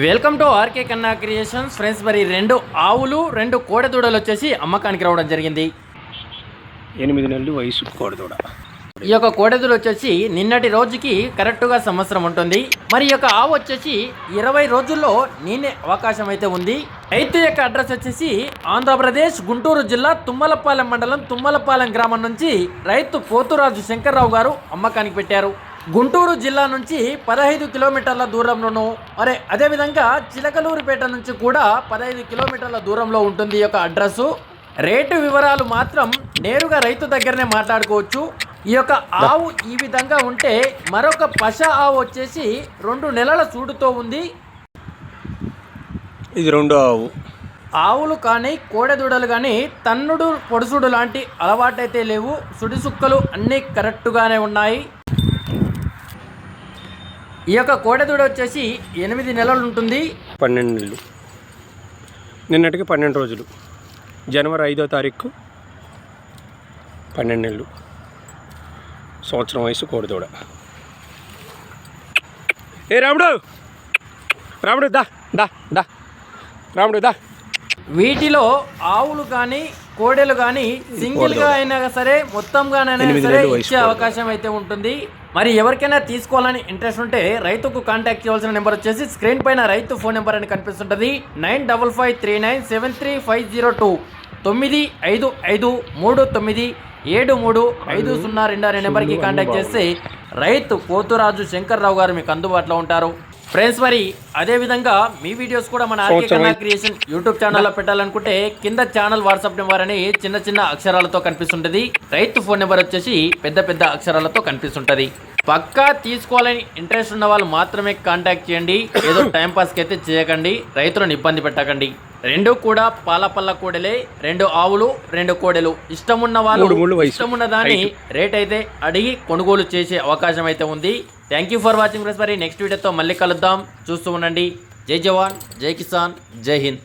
Welcome to RK Kanna creations. Friends మరి రెండు ఆవులు రెండు కోడెదూడలు వచ్చేసి అమ్మకానికి రావడం జరిగింది. ఎనిమిది నెలలు వయసు కోడదూడ. ఈ యొక్క కోడెదూడు వచ్చేసి నిన్నటి రోజుకి కరెక్ట్గా సంవత్సరం ఉంటుంది. మరి ఈ యొక్క ఆవు వచ్చేసి ఇరవై రోజుల్లో నేనే అవకాశం అయితే ఉంది. రైతు యొక్క అడ్రస్ వచ్చేసి ఆంధ్రప్రదేశ్ గుంటూరు జిల్లా తుమ్మలపాలెం మండలం తుమ్మలపాలెం గ్రామం నుంచి రైతు పోతురాజు శంకర్రావు గారు అమ్మకానికి పెట్టారు. గుంటూరు జిల్లా నుంచి పదహైదు కిలోమీటర్ల దూరంలోను మరి అదేవిధంగా చిలకలూరుపేట నుంచి కూడా పదహైదు కిలోమీటర్ల దూరంలో ఉంటుంది ఈ యొక్క అడ్రస్సు. రేటు వివరాలు మాత్రం నేరుగా రైతు దగ్గరనే మాట్లాడుకోవచ్చు. ఈ యొక్క ఆవు ఈ విధంగా ఉంటే మరొక పశ ఆవు వచ్చేసి రెండు నెలల చూడుతో ఉంది. ఇది రెండో ఆవు. ఆవులు కానీ కోడెదూడలు కానీ తన్నుడు పొడుసుడు లాంటి అలవాటైతే లేవు. సుడి సుక్కలు అన్నీ కరెక్టుగానే ఉన్నాయి. ఈ యొక్క కోడెదూడ వచ్చేసి ఎనిమిది నెలలు ఉంటుంది. పన్నెండు నెలలు. నిన్నటికి పన్నెండు రోజులు. జనవరి ఐదో తారీఖు పన్నెండు నెలలు. సంవత్సరం వయసు కోడదూడ. ఏ రాముడు! రాముడు దా దా దా. రాముడు దా. వీటిలో ఆవులు కానీ కోడెలు కానీ సింగిల్గా అయినా సరే మొత్తంగానైనా సరే ఇచ్చే అవకాశం అయితే ఉంటుంది. మరి ఎవరికైనా తీసుకోవాలని ఇంట్రెస్ట్ ఉంటే రైతుకు కాంటాక్ట్ చేయాల్సిన నెంబర్ వచ్చేసి స్క్రీన్ పైన రైతు ఫోన్ నెంబర్ అని కనిపిస్తుంటది. Nine double five three nine seven three five zero two. తొమ్మిది ఐదు ఐదు మూడు తొమ్మిది ఏడు మూడు ఐదు సున్నా రెండు అనే నెంబర్కి కాంటాక్ట్ చేస్తే రైతు పోతురాజు శంకర్రావు గారు మీకు అందుబాటులో ఉంటారు. ఫ్రెండ్స్ మరి అదే విధంగా మీ వీడియోస్ కూడా మన ఆర్కే కన్నా క్రియేషన్ యూట్యూబ్ ఛానల్లో పెట్టాలనుకుంటే కింద ఛానల్ వాట్సాప్ నెంబర్ అని చిన్న చిన్న అక్షరాలతో కనిపిస్తుంటది. రైతు ఫోన్ నెంబర్ వచ్చేసి పెద్ద పెద్ద అక్షరాలతో కనిపిస్తుంటది. పక్కా తీసుకోవాలని ఇంట్రెస్ట్ ఉన్న వాళ్ళు మాత్రమే కాంటాక్ట్ చేయండి. ఏదో టైం పాస్కి అయితే చేయకండి. రైతులను ఇబ్బంది పెట్టకండి. రెండు కూడా పాల పళ్ళ కోడెలే రెండు ఆవులు రెండు కోడెలు. ఇష్టం ఉన్న వాళ్ళు. ఇష్టం ఉన్న దాన్ని రేట్ అయితే అడిగి కొనుగోలు చేసే అవకాశం అయితే ఉంది. Thank you for watching friends మరి నెక్స్ట్ వీడియోతో మళ్ళీ కలుద్దాం. చూస్తూ ఉండండి. జై జవాన్ జై కిసాన్ జై హింద్.